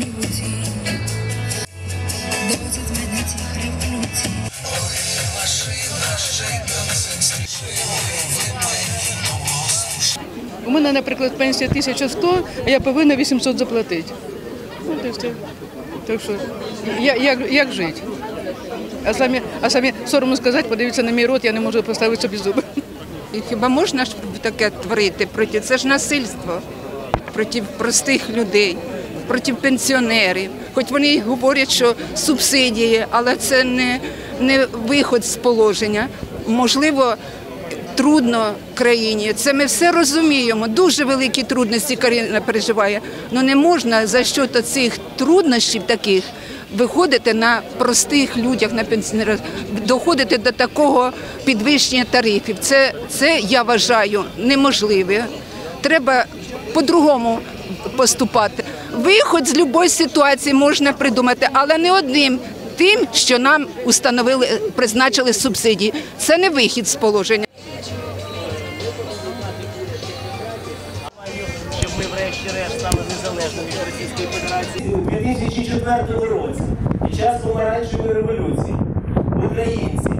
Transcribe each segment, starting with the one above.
революції. Двадцять медиців революції. У мене, наприклад, пенсія 1100, а я повинна 800 заплатити. Ну, то все. Так що, я- як, як жити? А самі, а самі соромно сказати, подивіться на мій рот, я не можу поставити собі зуби. І хіба можна ж таке творити проти? Це ж насильство проти простих людей, проти пенсіонерів. Хоч вони говорять, що субсидії, але це не, не виход з положення. Можливо, трудно країні. Це ми все розуміємо. Дуже великі трудності країна переживає. але не можна за що цих труднощів таких. Виходити на простих людях, на пенсіонерах, доходити до такого підвищення тарифів. Це, це я вважаю неможливе. Треба по-другому поступати. Виход з будь-якої ситуації можна придумати, але не одним тим, що нам установили, призначили субсидії. Це не вихід з положення. щоб ми врешті-решт стали незалежними від Російської Федерації. У 2004 році, під час помаранчевої революції, українці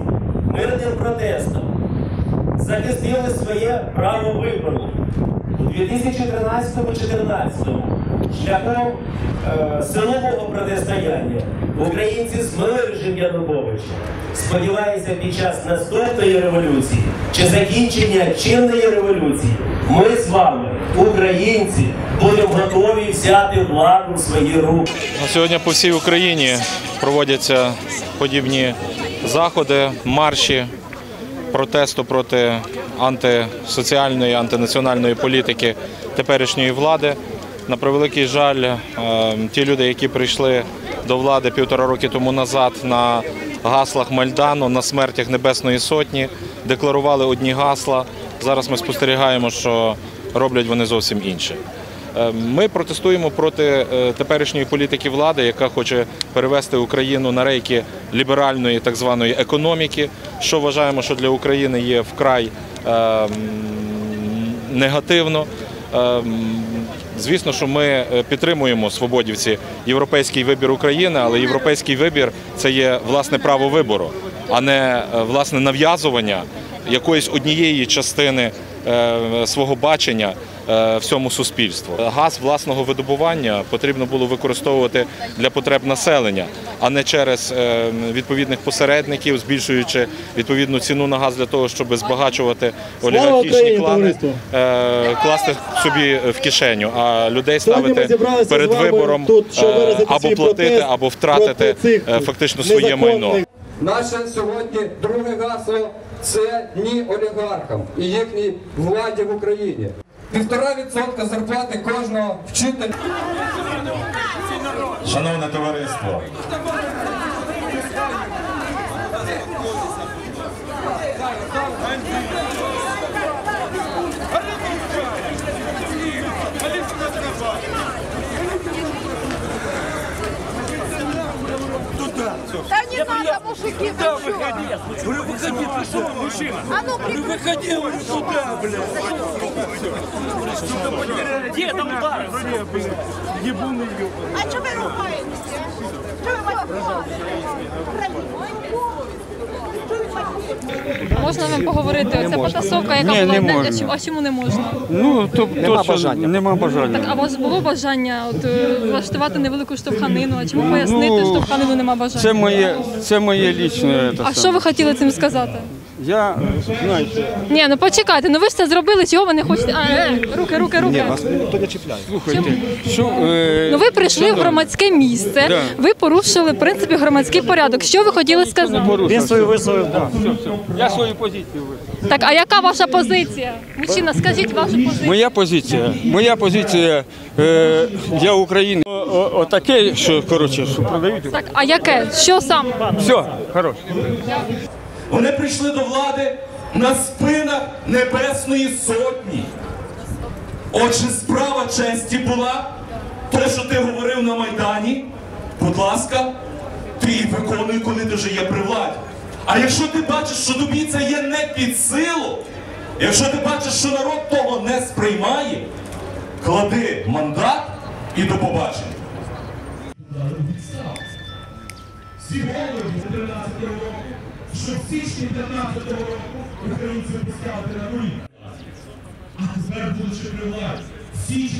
мирним протестом захистили своє право вибору. У 2013-2014 шляхом е, силового протистояння українці змили режим Януковича. Сподіваюся, під час наступної революції чи закінчення чинної революції ми з вами, українці, будемо готові взяти владу в свої руки. На Сьогодні по всій Україні проводяться подібні заходи, марші протесту проти антисоціальної, антинаціональної політики теперішньої влади. На превеликий жаль, е, ті люди, які прийшли до влади півтора роки тому назад на гаслах Майдану, на смертях Небесної Сотні, декларували одні гасла. Зараз ми спостерігаємо, що роблять вони зовсім інше. Ми протестуємо проти е, теперішньої політики влади, яка хоче перевести Україну на рейки ліберальної так званої економіки, що вважаємо, що для України є вкрай е, негативно. Е, м, Звісно, що ми е, підтримуємо свободівці європейський вибір України, але європейський вибір це є власне право вибору, а не е, власне нав'язування якоїсь однієї частини свого бачення е, всьому суспільству. Газ власного видобування потрібно було використовувати для потреб населення, а не через е, відповідних посередників, збільшуючи відповідну ціну на газ для того, щоб збагачувати олігархічні клани, е, класти собі в кишеню, а людей ставити перед вибором е, або платити, або втратити е, фактично своє майно. Наше сьогодні друге гасло це ні олігархам і їхній владі в Україні. Півтора відсотка зарплати кожного вчителя. Шановне товариство, надо, мужики, вы что? Говорю, выходи, ты что, мужчина? А ну, Говорю, выходи, говорю, сюда, блядь. Где там удар? Ебуный ёбаный. а что вы ругаетесь? Что вы мать Можна вам поговорити? Оця потасовка, яка Ні, була не в неї, можна. а чому- а чому не можна? Ну, то, нема бажання. Нема бажання. Так, а у вас було бажання от, е, влаштувати невелику штовханину? А чому пояснити, Ну, штовханину нема бажання? Це моє, це моє лічне. це А саме. що ви хотіли цим сказати? Я, знаєте, Ні, ну почекайте, ну ви ж це зробили, чого ви не хочете? А, е, руки, руки, руки. слухайте, що... Е, Ну ви прийшли в громадське місце, Да. ви порушили в принципі громадський порядок. Що ви хотіли сказати? Він свою висловив, так. Все, все. Я свою позицію висловив. Так, а яка ваша позиція? Мужчина, скажіть вашу позицію. Моя позиція, моя позиція е, для України. О- о- Отаке, що, коротше, що продають. Так, а яке? Що саме? Все, хорош. Вони прийшли до влади на спинах Небесної Сотні. Отже, справа честі була, то, що ти говорив на Майдані, будь ласка, ти їх виконуй, коли ти вже є при владі. А якщо ти бачиш, що тобі це є не під силу, якщо ти бачиш, що народ того не сприймає, клади мандат і до побачення. Всі голови 13 року, що в січні 15 року українці поставити на коліна. А тепер, будучи при владі, в січні